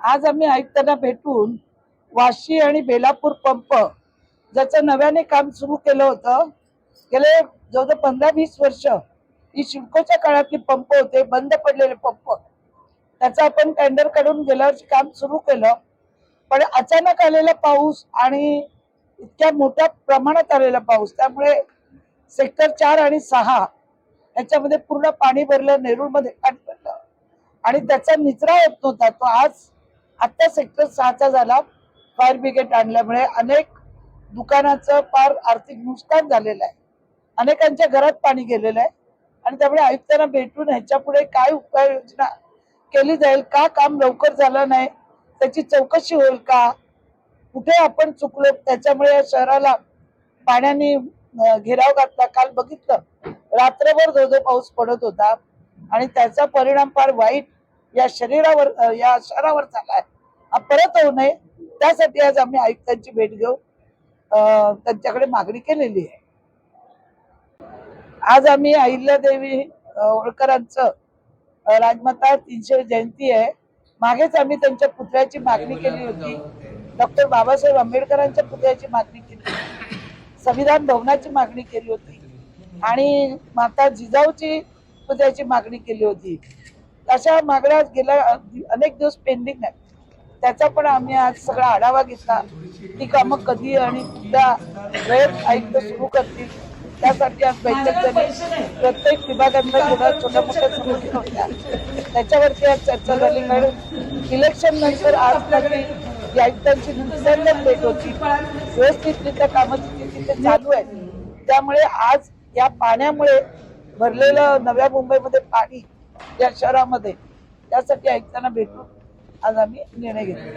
आज आम्ही आयुक्तांना भेटून वाशी आणि बेलापूर पंप ज्याचं नव्याने काम सुरू केलं होतं. गेले जवळजवळ पंधरा वीस वर्ष ही शिडकोच्या काळातली पंप होते बंद पडलेले पंप. त्याचं आपण टेंडर काढून गेल्या वर्षी काम सुरू केलं. पण अचानक आलेला पाऊस आणि इतक्या मोठ्या प्रमाणात आलेला पाऊस त्यामुळे सेक्टर चार आणि सहा याच्यामध्ये पूर्ण पाणी भरलं नेरूळमध्ये पाणी भरलं. आणि त्याचा निचरा होत नव्हता. तो आज आत्ता सेक्टर सहाचा झाला. फायर ब्रिगेड आणल्यामुळे अनेक दुकानाचं फार आर्थिक नुकसान झालेलं आहे. अनेकांच्या घरात पाणी गेलेलं आहे. आणि त्यामुळे आयुक्तांना भेटून ह्याच्या पुढे काय उपाययोजना केली जाईल का काम लवकर झालं नाही त्याची चौकशी होईल का? कुठे आपण चुकलो? त्याच्यामुळे या शहराला पाण्याने घेराव घातला. काल बघितलं रात्रभर धो धो पाऊस पडत होता. आणि त्याचा परिणाम फार वाईट या शरीरावर या शहरावर झाला आहे. परत होऊ नये. त्यासाठी आज आम्ही आयुक्तांची भेट घेऊ. त्यांच्याकडे मागणी केलेली आहे. आज आम्ही अहिल्यादेवी होळकरांचं राजमाता तीनशे जयंती आहे. मागेच आम्ही त्यांच्या पुतळ्याची मागणी केली होती. डॉक्टर बाबासाहेब आंबेडकरांच्या पुतळ्याची मागणी केली होती. संविधान भवनाची मागणी केली होती. आणि माता जिजाऊची पुतळ्याची मागणी केली होती. अशा मागण्या गेल्या अनेक दिवस पेंडिंग आहेत. त्याचा पण आम्ही आज सगळा आढावा घेतला. ती कामं कधी आणि कुठल्या वेळेत आयुक्त सुरू करतील त्यासाठी आज बैठक झाली. प्रत्येक विभागांना थोड्या छोट्या मोठ्या समस्या होत्या. त्याच्यावरती आज चर्चा झाली. मॅडम इलेक्शन नंतर आज माझी आयुक्तांची दुसऱ्यांदाच भेट होती. व्यवस्थितरित्या कामाची तिथे चालू आहे त्यामुळे आज या पाण्यामुळे भरलेलं नव्या मुंबईमध्ये पाणी या शहरामध्ये त्यासाठी आयुक्तांना भेटून adamı nereye getirdi.